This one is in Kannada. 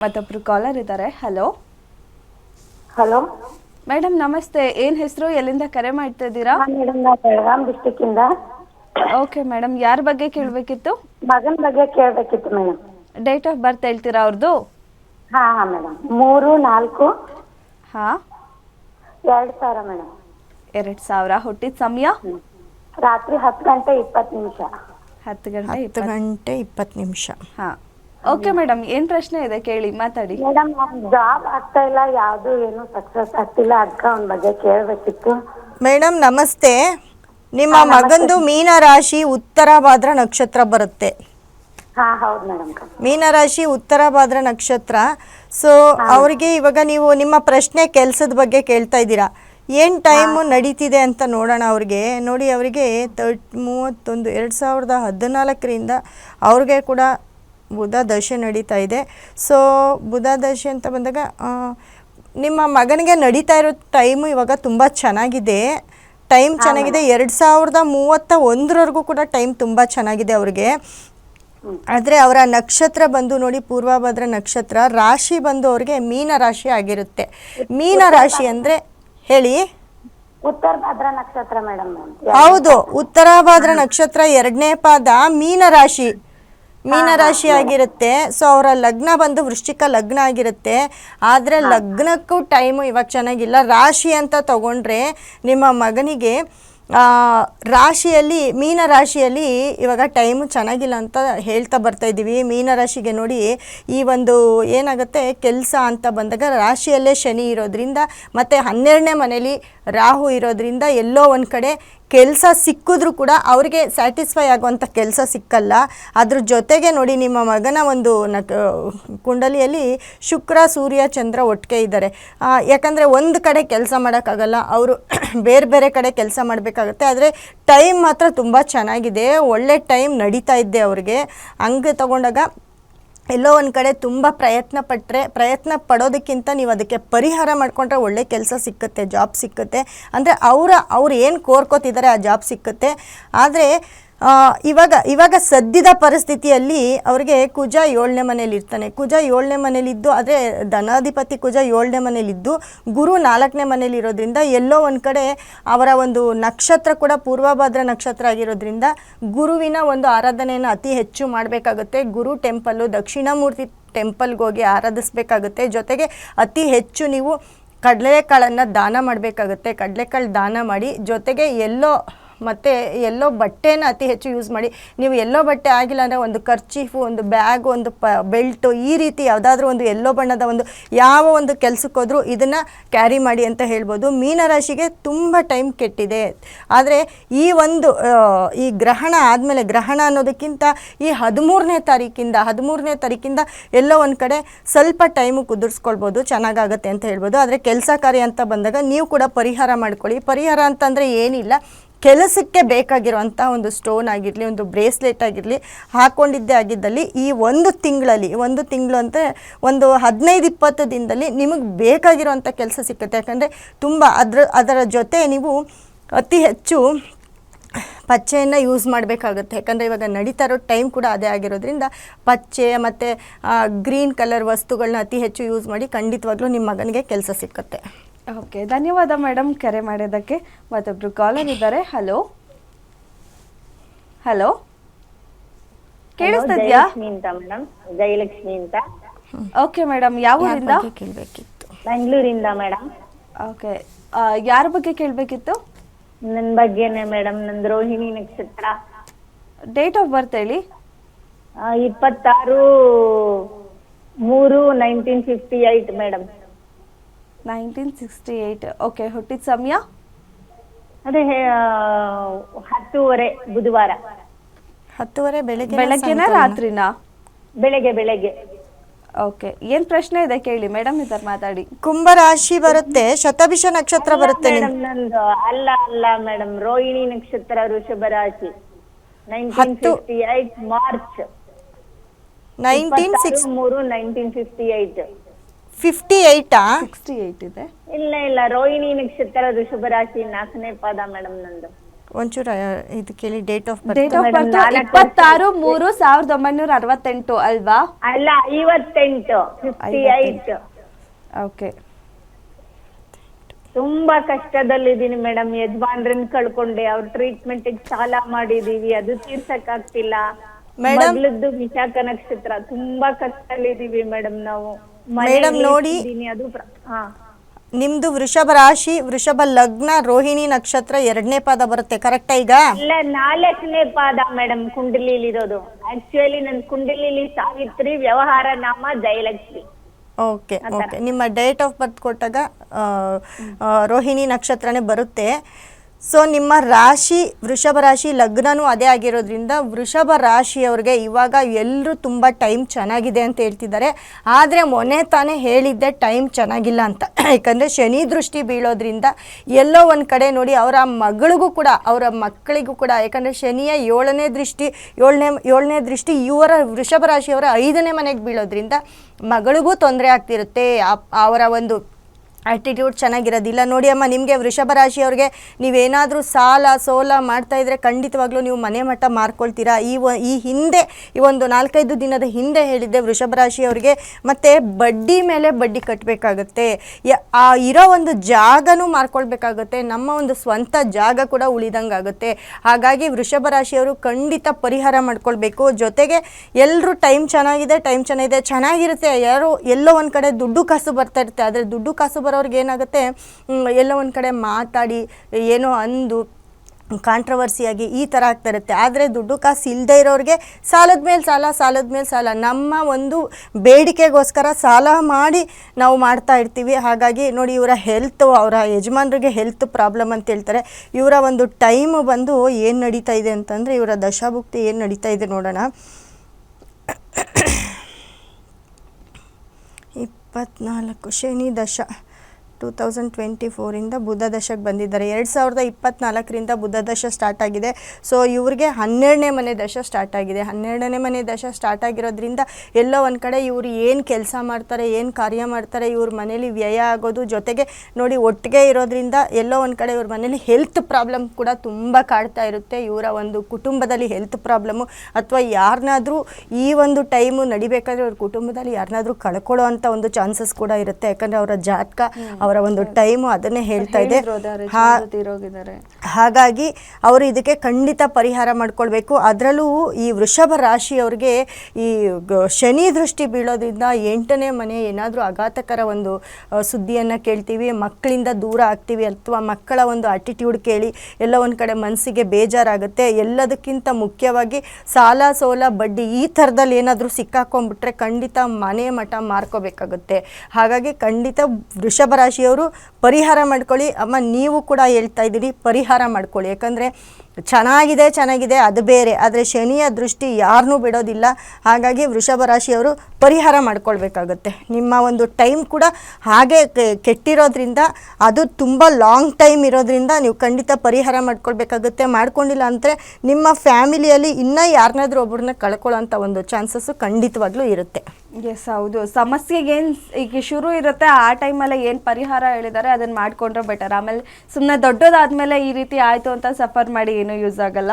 ಮತ್ತೊಬ್ರು ಕಾಲರ್ ಇದ್ದಾರೆ ಹಲೋ ಹಲೋ ಮೇಡಮ್ ನಮಸ್ತೆ. ಏನ್ ಹೆಸರು? ಎಲ್ಲಿಂದ ಕರೆ ಮಾಡ್ತಾ ಇದ್ದೀರಾ? ಮೇಡಮ್ ನಾ ಬೆಳಗಾಂ ಡಿಸ್ಟಿಕ್ ಇಂದ. ಓಕೆ ಮೇಡಮ್ ಯಾರ ಬಗ್ಗೆ ಕೇಳಬೇಕಿತ್ತು? ಮಗನ ಬಗ್ಗೆ ಕೇಳಬೇಕಿತ್ತು ಮೇಡಮ್ ಡೇಟ್ ಆಫ್ ಬರ್ತ್ ಹೇಳ್ತೀರಾ ಅವ್ರದ್ದು ಹಾ ಹಾ ಮೇಡಮ್ ಮೂರು ನಾಲ್ಕು. ಹಾ. ಎರಡು ಸಾವಿರ ಮೇಡಮ್ ಎರಡ್ ಸಾವಿರ. ಹುಟ್ಟಿದ ಸಮಯ? ರಾತ್ರಿ ಹತ್ತು ಗಂಟೆ ಇಪ್ಪತ್ತು ನಿಮಿಷ. ಹತ್ತು ಗಂಟೆ ಹತ್ತು ಇಪ್ಪತ್ತು ಗಂಟೆ ಇಪ್ಪತ್ತು ನಿಮಿಷ. ಹಾ. ಓಕೆ ಮೇಡಮ್ ಏನ್ ಪ್ರಶ್ನೆ ಇದೆ? ಕೇಳಿ ಮಾತಾಡಿ. ಮೇಡಮ್ ಜಾಬ್ ಆಗ್ತಾ ಇಲ್ಲ. ಯಾವುದು ಏನು ಸಕ್ಸಸ್ ಆಗ್ತಿಲ್ಲ ಅದಕ್ಕೆ ಅವನ ಬಗ್ಗೆ ಕೇಳಬೇಕಿತ್ತು. ಮೇಡಮ್ ನಮಸ್ತೆ. ನಿಮ್ಮ ಮಗಂದು ಮೀನ ರಾಶಿ ಉತ್ತರ ಭಾದ್ರ ನಕ್ಷತ್ರ ಬರುತ್ತೆ. ಹಾ ಹೌದು ಮೇಡಮ್ ಮೀನ ರಾಶಿ ಉತ್ತರ ಭಾದ್ರ ನಕ್ಷತ್ರ ಸೊ ಅವರಿಗೆ ಇವಾಗ ನೀವು ನಿಮ್ಮ ಪ್ರಶ್ನೆ ಕೆಲಸದ ಬಗ್ಗೆ ಕೇಳ್ತಾ ಇದ್ದೀರಾ. ಏನು ಟೈಮು ನಡೀತಿದೆ ಅಂತ ನೋಡೋಣ ಅವ್ರಿಗೆ. ನೋಡಿ ಅವರಿಗೆ ತರ್ಟ್ ಮೂವತ್ತೊಂದು ಎರಡ್ ಸಾವಿರದ ಹದಿನಾಲ್ಕರಿಂದ ಅವ್ರಿಗೆ ಕೂಡ ಬುಧ ದಶೆ ನಡೀತಾ ಇದೆ. ಸೊ ಬುಧ ದಶೆ ಅಂತ ಬಂದಾಗ ನಿಮ್ಮ ಮಗನಿಗೆ ನಡೀತಾ ಇರೋ ಟೈಮು ಇವಾಗ ತುಂಬ ಚೆನ್ನಾಗಿದೆ. ಟೈಮ್ ಚೆನ್ನಾಗಿದೆ. ಎರಡು ಸಾವಿರದ ಮೂವತ್ತ ಒಂದರವರೆಗೂ ಕೂಡ ಟೈಮ್ ತುಂಬ ಚೆನ್ನಾಗಿದೆ ಅವ್ರಿಗೆ. ಆದರೆ ಅವರ ನಕ್ಷತ್ರ ಬಂದು ನೋಡಿ ಪೂರ್ವಭದ್ರ ನಕ್ಷತ್ರ ರಾಶಿ ಬಂದು ಅವ್ರಿಗೆ ಮೀನ ರಾಶಿ ಆಗಿರುತ್ತೆ. ಮೀನ ರಾಶಿ ಅಂದರೆ ಹೇಳಿ? ಉತ್ತರ ಭಾದ್ರ ನಕ್ಷತ್ರ ಮೇಡಮ್. ಹೌದು. ಉತ್ತರ ಭಾದ್ರ ನಕ್ಷತ್ರ ಎರಡನೇ ಪಾದ ಮೀನ ರಾಶಿ. ಮೀನ ರಾಶಿ ಆಗಿರುತ್ತೆ. ಸೊ ಅವರ ಲಗ್ನ ಬಂದು ವೃಶ್ಚಿಕ ಲಗ್ನ ಆಗಿರುತ್ತೆ. ಆದರೆ ಲಗ್ನಕ್ಕೂ ಟೈಮು ಇವಾಗ ಚೆನ್ನಾಗಿಲ್ಲ. ರಾಶಿ ಅಂತ ತಗೊಂಡ್ರೆ ನಿಮ್ಮ ಮಗನಿಗೆ ಆ, ರಾಶಿಯಲ್ಲಿ ಮೀನ ರಾಶಿಯಲ್ಲಿ ಇವಾಗ ಟೈಮು ಚೆನ್ನಾಗಿಲ್ಲ ಅಂತ ಹೇಳ್ತಾ ಬರ್ತಾ ಇದ್ದೀವಿ. ಮೀನ ರಾಶಿಗೆ ನೋಡಿ ಈ ಒಂದು ಏನಾಗುತ್ತೆ ಕೆಲಸ ಅಂತ ಬಂದಾಗ ರಾಶಿಯಲ್ಲೇ ಶನಿ ಇರೋದ್ರಿಂದ ಮತ್ತು ಹನ್ನೆರಡನೇ ಮನೇಲಿ ರಾಹು ಇರೋದ್ರಿಂದ ಎಲ್ಲೋ ಒಂದು ಕಡೆ ಕೆಲಸ ಸಿಕ್ಕಿದ್ರೂ ಕೂಡ ಅವ್ರಿಗೆ ಸ್ಯಾಟಿಸ್ಫೈ ಆಗುವಂಥ ಕೆಲಸ ಸಿಕ್ಕಲ್ಲ. ಅದ್ರ ಜೊತೆಗೆ ನೋಡಿ ನಿಮ್ಮ ಮಗನ ಒಂದು ನಟ, ಕುಂಡಲಿಯಲ್ಲಿ ಶುಕ್ರ, ಸೂರ್ಯ, ಚಂದ್ರ ಒಟ್ಟಿಗೆ ಇದ್ದಾರೆ. ಯಾಕಂದರೆ ಒಂದು ಕಡೆ ಕೆಲಸ ಮಾಡೋಕ್ಕಾಗಲ್ಲ, ಅವರು ಬೇರೆ ಬೇರೆ ಕಡೆ ಕೆಲಸ ಮಾಡಬೇಕಾಗುತ್ತೆ. ಆದರೆ ಟೈಮ್ ಮಾತ್ರ ತುಂಬ ಚೆನ್ನಾಗಿದೆ. ಒಳ್ಳೆ ಟೈಮ್ ನಡೀತಾ ಇದ್ದೆ ಅವ್ರಿಗೆ. ಹಂಗೆ ತಗೊಂಡಾಗ ಎಲ್ಲೋ ಒಂದು ಕಡೆ ತುಂಬ ಪ್ರಯತ್ನ ಪಟ್ಟರೆ ಪ್ರಯತ್ನ ಪಡೋದಕ್ಕಿಂತ ನೀವು ಅದಕ್ಕೆ ಪರಿಹಾರ ಮಾಡಿಕೊಂಡ್ರೆ ಒಳ್ಳೆ ಕೆಲಸ ಸಿಕ್ಕುತ್ತೆ ಜಾಬ್ ಸಿಕ್ಕುತ್ತೆ. ಅಂದರೆ ಅವರ, ಅವ್ರು ಏನು ಕೋರ್ಕೋತಿದ್ದಾರೆ ಆ ಜಾಬ್ ಸಿಕ್ಕುತ್ತೆ. ಆದರೆ ಇವಾಗ ಇವಾಗ ಸದ್ಯದ ಪರಿಸ್ಥಿತಿಯಲ್ಲಿ ಅವರಿಗೆ ಕುಜ ಏಳನೇ ಮನೇಲಿ ಇರ್ತಾನೆ. ಕುಜ ಏಳನೇ ಮನೇಲಿದ್ದು ಆದರೆ ಧನಾಧಿಪತಿ ಕುಜ ಏಳನೇ ಮನೇಲಿದ್ದು ಗುರು ನಾಲ್ಕನೇ ಮನೇಲಿ ಇರೋದ್ರಿಂದ ಎಲ್ಲೋ ಒಂದು ಕಡೆ ಅವರ ಒಂದು ನಕ್ಷತ್ರ ಕೂಡ ಪೂರ್ವಭದ್ರ ನಕ್ಷತ್ರ ಆಗಿರೋದ್ರಿಂದ ಗುರುವಿನ ಒಂದು ಆರಾಧನೆಯನ್ನು ಅತಿ ಹೆಚ್ಚು ಮಾಡಬೇಕಾಗುತ್ತೆ. ಗುರು ಟೆಂಪಲ್ಲು, ದಕ್ಷಿಣಮೂರ್ತಿ ಟೆಂಪಲ್ಗೆ ಹೋಗಿ ಆರಾಧಿಸ್ಬೇಕಾಗುತ್ತೆ. ಜೊತೆಗೆ ಅತಿ ಹೆಚ್ಚು ನೀವು ಕಡಲೆಕಾಳನ್ನು ದಾನ ಮಾಡಬೇಕಾಗುತ್ತೆ. ಕಡಲೆಕಾಳು ದಾನ ಮಾಡಿ, ಜೊತೆಗೆ ಎಲ್ಲೋ ಮತ್ತು ಎಲ್ಲೋ ಬಟ್ಟೆನ ಅತಿ ಹೆಚ್ಚು ಯೂಸ್ ಮಾಡಿ. ನೀವು ಎಲ್ಲೋ ಬಟ್ಟೆ ಆಗಿಲ್ಲ ಅಂದರೆ ಒಂದು ಕರ್ಚೀಫು ಒಂದು ಬ್ಯಾಗ್ ಒಂದು ಪ ಬೆಲ್ಟು ಈ ರೀತಿ ಯಾವುದಾದ್ರೂ ಒಂದು ಎಲ್ಲೋ ಬಣ್ಣದ ಒಂದು ಯಾವ ಒಂದು ಕೆಲಸಕ್ಕೋದ್ರೂ ಇದನ್ನು ಕ್ಯಾರಿ ಮಾಡಿ ಅಂತ ಹೇಳ್ಬೋದು. ಮೀನರಾಶಿಗೆ ತುಂಬ ಟೈಮ್ ಕೆಟ್ಟಿದೆ. ಆದರೆ ಈ ಒಂದು ಈ ಗ್ರಹಣ ಆದಮೇಲೆ, ಗ್ರಹಣ ಅನ್ನೋದಕ್ಕಿಂತ ಈ ಹದಿಮೂರನೇ ತಾರೀಕಿಂದ ಹದಿಮೂರನೇ ತಾರೀಕಿಂದ ಎಲ್ಲೋ ಒಂದು ಕಡೆ ಸ್ವಲ್ಪ ಟೈಮು ಕುದುರಿಸ್ಕೊಳ್ಬೋದು, ಚೆನ್ನಾಗಾಗತ್ತೆ ಅಂತ ಹೇಳ್ಬೋದು. ಆದರೆ ಕೆಲಸ ಕಾರ್ಯ ಅಂತ ಬಂದಾಗ ನೀವು ಕೂಡ ಪರಿಹಾರ ಮಾಡ್ಕೊಳ್ಳಿ. ಪರಿಹಾರ ಅಂತಂದರೆ ಏನಿಲ್ಲ. ಕೆಲಸಕ್ಕೆ ಬೇಕಾಗಿರುವಂಥ ಒಂದು ಸ್ಟೋನ್ ಆಗಿರಲಿ, ಒಂದು ಬ್ರೇಸ್ಲೆಟ್ ಆಗಿರಲಿ ಹಾಕ್ಕೊಂಡಿದ್ದೇ ಆಗಿದ್ದಲ್ಲಿ ಈ ಒಂದು ತಿಂಗಳಲ್ಲಿ ಒಂದು ತಿಂಗಳು ಅಂತ ಒಂದು ಹದಿನೈದು ಇಪ್ಪತ್ತು ದಿನದಲ್ಲಿ ನಿಮಗೆ ಬೇಕಾಗಿರುವಂಥ ಕೆಲಸ ಸಿಕ್ಕುತ್ತೆ. ಯಾಕಂದರೆ ತುಂಬ ಅದರ ಅದರ ಜೊತೆ ನೀವು ಅತಿ ಹೆಚ್ಚು ಪಚ್ಚೆಯನ್ನು ಯೂಸ್ ಮಾಡಬೇಕಾಗುತ್ತೆ. ಯಾಕಂದರೆ ಇವಾಗ ನಡೀತಾ ಇರೋ ಟೈಮ್ ಕೂಡ ಅದೇ ಆಗಿರೋದ್ರಿಂದ ಪಚ್ಚೆ ಮತ್ತು ಗ್ರೀನ್ ಕಲರ್ ವಸ್ತುಗಳನ್ನ ಅತಿ ಹೆಚ್ಚು ಯೂಸ್ ಮಾಡಿ ಖಂಡಿತವಾಗ್ಲೂ ನಿಮ್ಮ ಮಗನಿಗೆ ಕೆಲಸ ಸಿಕ್ಕುತ್ತೆ. ಓಕೆ ಧನ್ಯವಾದ ಮೇಡಮ್ ಕರೆ ಮಾಡಿದ್ದಕ್ಕೆ. ಮತ್ತೊಬ್ರು ಕಾಲರ್ ಇದ್ದಾರೆ. ಹಲೋ ಹಲೋ ಕೇಳಿಸ್ತಿದ್ಯಾ ಜಯಲಕ್ಷ್ಮಿ ಅಂತ ಮೇಡಮ್ ಜಯಲಕ್ಷ್ಮಿ ಅಂತ. ಓಕೆ ಮೇಡಮ್ ಯಾವ ಊರಿಂದ? ಕೇಳಬೇಕಿತ್ತು? ಬೆಂಗಳೂರಿಂದ ಮೇಡಮ್ ಓಕೆ ಯಾರ ಬಗ್ಗೆ ಕೇಳಬೇಕಿತ್ತು? ನನ್ನ ಬಗ್ಗೆನೇ ಮೇಡಮ್ ನಂದು ರೋಹಿಣಿ ನಕ್ಷತ್ರ. ಡೇಟ್ ಆಫ್ ಬರ್ತ್ ಹೇಳಿ. ಇಪ್ಪತ್ತಾರು ಮೂರು nineteen fifty eight madam nineteen sixty eight okay ಹುಟ್ಟಿದ ಸಮಯ? ಅದೇ ಹತ್ತೂವರೆ ಬುಧವಾರ. ಹತ್ತುವರೆ ಬೆಳಗ್ಗೆ ಬೆಳಗ್ಗೆನ ರಾತ್ರಿನಾ? ಬೆಳಗ್ಗೆ ಬೆಳಗ್ಗೆ. ಓಕೆ ಏನ್ ಪ್ರಶ್ನೆ ಇದೆ ಕೇಳಿ ಮೇಡಮ್ ಇದ್ದಾರೆ ಮಾತಾಡಿ. ಕುಂಭರಾಶಿ ಬರುತ್ತೆ ಶತಭಿಷ ನಕ್ಷತ್ರ ಬರುತ್ತೆ ಮೇಡಮ್ ನಂದು ಅಲ್ಲ ಅಲ್ಲ ಮೇಡಮ್ ರೋಹಿಣಿ ನಕ್ಷತ್ರ ವೃಷಭ ರಾಶಿ. ನೈನ್ಟೀನ್ ಹತ್ತು. Fifty March. ನೈನ್ಟೀನ್ ಸಿಕ್ಸ್ ಮೂರು ನೈನ್ಟೀನ್ ಫಿಫ್ಟಿ ಏಯ್ಟ್ ಫಿಫ್ಟಿ ಏಯ್ಟಾ ಸಿಕ್ಸ್ಟಿ ಏಯ್ಟ್ ಇದೆ. ಇಲ್ಲ ಇಲ್ಲ. ರೋಹಿಣಿ ನಕ್ಷತ್ರ ಋಷಭ ರಾಶಿ ನಾಲ್ಕನೇ ಪಾದ ಮೇಡಮ್ ನಂದು. ಒಂಚೂರು ಆ, ಇದು ಕೇಳಿ date of date of birth ನಾಲ್ಕು ಇಪ್ಪತ್ತಾರು ಮೂರು ಸಾವಿರದ ಒಂಬೈನೂರ ಅರವತ್ತೆಂಟು ಅಲ್ವಾ? ಅಲ್ಲ ಐವತ್ತೆಂಟು. ಫಿಫ್ಟಿ ಐಟ್ ಓಕೆ ತುಂಬಾ ಕಷ್ಟದಲ್ಲಿದ್ದೀನಿ ಮೇಡಮ್. ಯಜಮಾನ್ರನ್ನ ಕಳ್ಕೊಂಡೆ. ಅವ್ರ ಟ್ರೀಟ್ಮೆಂಟ್ ಸಾಲ ಮಾಡಿದೀವಿ. ಅದು ತೀರ್ಸಕ್ ಆಗ್ತಿಲ್ಲ Madam? ಮೊದ್ಲದ್ದು ವಿಶಾಖ ನಕ್ಷತ್ರ. ತುಂಬಾ ಕಷ್ಟದಲ್ಲಿದೀವಿ ಮೇಡಮ್ ನಾವು. Madam, ನೋಡಿ. ಅದು ಹಾ. ನಿಮ್ದು ವೃಷಭ ರಾಶಿ ವೃಷಭ ಲಗ್ನ ರೋಹಿಣಿ ನಕ್ಷತ್ರ ಎರಡನೇ ಪಾದ ಬರುತ್ತೆ ಕರೆಕ್ಟಾ ಈಗ? ಇಲ್ಲ ನಾಲ್ಕನೇ ಪಾದ ಮೇಡಮ್ ಕುಂಡಲಿಲಿರೋದು. ಆಕ್ಚುಲಿ ನನ್ ಕುಂಡಲಿಲಿ ಸಾವಿತ್ರಿ ವ್ಯವಹಾರ ನಾಮ ಜಯಲಕ್ಷ್ಮಿ. ಓಕೆ ಓಕೆ ನಿಮ್ಮ ಡೇಟ್ ಆಫ್ ಬರ್ತ್ ಕೊಟ್ಟಾಗ ರೋಹಿಣಿ ನಕ್ಷತ್ರನೇ ಬರುತ್ತೆ. ಸೊ ನಿಮ್ಮ ರಾಶಿ, ವೃಷಭ ರಾಶಿ ಲಗ್ನನೂ ಅದೇ ಆಗಿರೋದ್ರಿಂದ ವೃಷಭ ರಾಶಿಯವ್ರಿಗೆ ಇವಾಗ ಎಲ್ಲರೂ ತುಂಬ ಟೈಮ್ ಚೆನ್ನಾಗಿದೆ ಅಂತ ಹೇಳ್ತಿದ್ದಾರೆ. ಆದರೆ ಮೊನ್ನೆ ತಾನೇ ಹೇಳಿದ್ದೆ ಟೈಮ್ ಚೆನ್ನಾಗಿಲ್ಲ ಅಂತ. ಯಾಕಂದರೆ ಶನಿ ದೃಷ್ಟಿ ಬೀಳೋದ್ರಿಂದ ಎಲ್ಲೋ ಒಂದು ಕಡೆ ನೋಡಿ ಅವರ ಮಗಳಿಗೂ ಕೂಡ, ಅವರ ಮಕ್ಕಳಿಗೂ ಕೂಡ, ಯಾಕಂದರೆ ಶನಿಯ ಏಳನೇ ದೃಷ್ಟಿ, ಏಳನೇ ಏಳನೇ ದೃಷ್ಟಿ ಇವರ ವೃಷಭ ರಾಶಿಯವರ ಐದನೇ ಮನೆಗೆ ಬೀಳೋದ್ರಿಂದ ಮಗಳಿಗೂ ತೊಂದರೆ ಆಗ್ತಿರುತ್ತೆ. ಅವರ ಒಂದು ಆ್ಯಟಿಟ್ಯೂಡ್ ಚೆನ್ನಾಗಿರೋದಿಲ್ಲ ನೋಡಿ ಅಮ್ಮ, ನಿಮಗೆ ವೃಷಭ ರಾಶಿಯವ್ರಿಗೆ ನೀವೇನಾದರೂ ಸಾಲ, ಸೋಲ ಮಾಡ್ತಾ ಇದ್ರೆ ಖಂಡಿತವಾಗ್ಲೂ ನೀವು ಮನೆ ಮಟ್ಟ ಮಾರ್ಕೊಳ್ತೀರಾ? ಈ ಒ ಈ ಹಿಂದೆ, ಈ ಒಂದು ನಾಲ್ಕೈದು ದಿನದ ಹಿಂದೆ ಹೇಳಿದ್ದೆ ವೃಷಭ ರಾಶಿಯವ್ರಿಗೆ ಮತ್ತು ಬಡ್ಡಿ ಮೇಲೆ ಬಡ್ಡಿ ಕಟ್ಟಬೇಕಾಗತ್ತೆ ಆ ಇರೋ ಒಂದು ಜಾಗನೂ ಮಾರ್ಕೊಳ್ಬೇಕಾಗತ್ತೆ. ನಮ್ಮ ಒಂದು ಸ್ವಂತ ಜಾಗ ಕೂಡ ಉಳಿದಂಗೆ ಆಗುತ್ತೆ ಹಾಗಾಗಿ ವೃಷಭ ರಾಶಿಯವರು ಖಂಡಿತ ಪರಿಹಾರ ಮಾಡ್ಕೊಳ್ಬೇಕು. ಜೊತೆಗೆ ಎಲ್ಲರೂ ಟೈಮ್ ಚೆನ್ನಾಗಿದೆ ಟೈಮ್ ಚೆನ್ನಾಗಿದೆ. ಚೆನ್ನಾಗಿರುತ್ತೆ. ಯಾರೋ ಎಲ್ಲೋ ಒಂದು ಕಡೆ ದುಡ್ಡು ಕಾಸು ಬರ್ತಾ ಇರುತ್ತೆ. ಆದರೆ ದುಡ್ಡು ಕಾಸು ಬರೋರ್ಗೆ ಏನಾಗುತ್ತೆ ಎಲ್ಲೋ ಒಂದು ಕಡೆ ಮಾತಾಡಿ, ಏನೋ ಅಂದು ಕಾಂಟ್ರವರ್ಸಿಯಾಗಿ ಈ ಥರ ಆಗ್ತಾ ಇರುತ್ತೆ. ಆದರೆ ದುಡ್ಡು ಕಾಸು ಇಲ್ಲದೆ ಇರೋರಿಗೆ ಸಾಲದ ಮೇಲೆ ಸಾಲ, ಸಾಲದ ಮೇಲೆ ಸಾಲ. ನಮ್ಮ ಒಂದು ಬೇಡಿಕೆಗೋಸ್ಕರ ಸಾಲ ಮಾಡಿ ನಾವು ಮಾಡ್ತಾ ಇರ್ತೀವಿ. ಹಾಗಾಗಿ ನೋಡಿ ಇವರ ಹೆಲ್ತ್ ಅವರ ಯಜಮಾನರಿಗೆ ಹೆಲ್ತ್ ಪ್ರಾಬ್ಲಮ್ ಅಂತ ಹೇಳ್ತಾರೆ. ಇವರ ಒಂದು ಟೈಮ್ ಬಂದು ಏನು ನಡೀತಾ ಇದೆ ಅಂತಂದರೆ ಇವರ ದಶಾಭುಕ್ತಿ ಏನು ನಡೀತಾ ಇದೆ ನೋಡೋಣ. ಇಪ್ಪತ್ನಾಲ್ಕು ಶನಿ ದಶ. ಟೂ ತೌಸಂಡ್ ಟ್ವೆಂಟಿ ಫೋರಿಂದ ಬುಧ ದಶಕ್ಕೆ ಬಂದಿದ್ದಾರೆ. ಎರಡು ಸಾವಿರದ ಇಪ್ಪತ್ನಾಲ್ಕರಿಂದ ಬುಧ ದಶ ಸ್ಟಾರ್ಟ್ ಆಗಿದೆ. ಸೊ ಇವ್ರಿಗೆ ಹನ್ನೆರಡನೇ ಮನೆ ದಶ ಸ್ಟಾರ್ಟ್ ಆಗಿದೆ. ಹನ್ನೆರಡನೇ ಮನೆ ದಶ ಸ್ಟಾರ್ಟ್ ಆಗಿರೋದ್ರಿಂದ ಎಲ್ಲೋ ಒಂದು ಕಡೆ ಇವರು ಏನು ಕೆಲಸ ಮಾಡ್ತಾರೆ ಏನು ಕಾರ್ಯ ಮಾಡ್ತಾರೆ ಇವ್ರ ಮನೇಲಿ ವ್ಯಯ ಆಗೋದು ಜೊತೆಗೆ ನೋಡಿ ಒಟ್ಟಿಗೆ ಇರೋದ್ರಿಂದ ಎಲ್ಲೋ ಒಂದು ಕಡೆ ಇವ್ರ ಮನೇಲಿ ಹೆಲ್ತ್ ಪ್ರಾಬ್ಲಮ್ ಕೂಡ ತುಂಬ ಕಾಡ್ತಾ ಇರುತ್ತೆ. ಇವರ ಒಂದು ಕುಟುಂಬದಲ್ಲಿ ಹೆಲ್ತ್ ಪ್ರಾಬ್ಲಮ್ಮು ಅಥವಾ ಯಾರನ್ನಾದರೂ ಈ ಒಂದು ಟೈಮು ನಡಿಬೇಕಾದ್ರೆ ಅವ್ರ ಕುಟುಂಬದಲ್ಲಿ ಯಾರನ್ನಾದ್ರೂ ಕಳ್ಕೊಳ್ಳೋ ಅಂಥ ಒಂದು ಚಾನ್ಸಸ್ ಕೂಡ ಇರುತ್ತೆ. ಯಾಕಂದರೆ ಅವರ ಜಾತಕ ಅವರ ಒಂದು ಟೈಮು ಅದನ್ನೇ ಹೇಳ್ತಾ ಇದೆ. ಹಾಗಾಗಿ ಅವರು ಇದಕ್ಕೆ ಖಂಡಿತ ಪರಿಹಾರ ಮಾಡ್ಕೊಳ್ಬೇಕು. ಅದರಲ್ಲೂ ಈ ವೃಷಭ ರಾಶಿಯವ್ರಿಗೆ ಈ ಶನಿ ದೃಷ್ಟಿ ಬೀಳೋದ್ರಿಂದ ಎಂಟನೇ ಮನೆ ಏನಾದರೂ ಆಘಾತಕರ ಒಂದು ಸುದ್ದಿಯನ್ನು ಕೇಳ್ತೀವಿ ಮಕ್ಕಳಿಂದ ದೂರ ಆಗ್ತೀವಿ ಅಥವಾ ಮಕ್ಕಳ ಒಂದು ಆಟಿಟ್ಯೂಡ್ ಕೇಳಿ ಎಲ್ಲ ಒಂದು ಕಡೆ ಮನಸ್ಸಿಗೆ ಬೇಜಾರಾಗುತ್ತೆ. ಎಲ್ಲದಕ್ಕಿಂತ ಮುಖ್ಯವಾಗಿ ಸಾಲ ಸೋಲ ಬಡ್ಡಿ ಈ ಥರದಲ್ಲಿ ಏನಾದರೂ ಸಿಕ್ಕಾಕೊಂಡ್ಬಿಟ್ರೆ ಖಂಡಿತ ಮನೆ ಮಠ ಮಾರ್ಕೋಬೇಕಾಗುತ್ತೆ. ಹಾಗಾಗಿ ಖಂಡಿತ ವೃಷಭ ರಾಶಿಯವರು ಪರಿಹಾರ ಮಾಡ್ಕೊಳ್ಳಿ. ಅಮ್ಮ ನೀವು ಕೂಡ ಹೇಳ್ತಾ ಇದ್ದೀರಿ ಪರಿಹಾರ ಮಾಡ್ಕೊಳ್ಳಿ. ಯಾಕಂದರೆ ಚೆನ್ನಾಗಿದೆ ಚೆನ್ನಾಗಿದೆ, ಅದು ಬೇರೆ. ಆದರೆ ಶನಿಯ ದೃಷ್ಟಿ ಯಾರನ್ನೂ ಬಿಡೋದಿಲ್ಲ. ಹಾಗಾಗಿ ವೃಷಭ ರಾಶಿಯವರು ಪರಿಹಾರ ಮಾಡ್ಕೊಳ್ಬೇಕಾಗುತ್ತೆ. ನಿಮ್ಮ ಒಂದು ಟೈಮ್ ಕೂಡ ಹಾಗೆ ಕೆಟ್ಟಿರೋದ್ರಿಂದ, ಅದು ತುಂಬ ಲಾಂಗ್ ಟೈಮ್ ಇರೋದ್ರಿಂದ ನೀವು ಖಂಡಿತ ಪರಿಹಾರ ಮಾಡ್ಕೊಳ್ಬೇಕಾಗುತ್ತೆ. ಮಾಡ್ಕೊಂಡಿಲ್ಲ ಅಂದರೆ ನಿಮ್ಮ ಫ್ಯಾಮಿಲಿಯಲ್ಲಿ ಇನ್ನೂ ಯಾರನ್ನಾದ್ರೂ ಒಬ್ಬರನ್ನ ಕಳ್ಕೊಳ್ಳೋಂಥ ಒಂದು ಚಾನ್ಸಸ್ಸು ಖಂಡಿತವಾಗ್ಲೂ ಇರುತ್ತೆ. ಎಸ್ ಹೌದು. ಸಮಸ್ಯೆಗೆ ಏನು ಈಗ ಶುರು ಇರುತ್ತೆ, ಆ ಟೈಮಲ್ಲಿ ಏನು ಪರಿಹಾರ ಹೇಳಿದ್ದಾರೆ ಅದನ್ನು ಮಾಡಿಕೊಂಡ್ರೆ ಬೆಟರ್ ಆಮೇಲೆ ಸುಮ್ಮನೆ ದೊಡ್ಡದಾದ್ಮೇಲೆ ಈ ರೀತಿ ಆಯಿತು ಅಂತ ಸಫರ್ ಮಾಡಿ ಏನೂ ಯೂಸ್ ಆಗಲ್ಲ.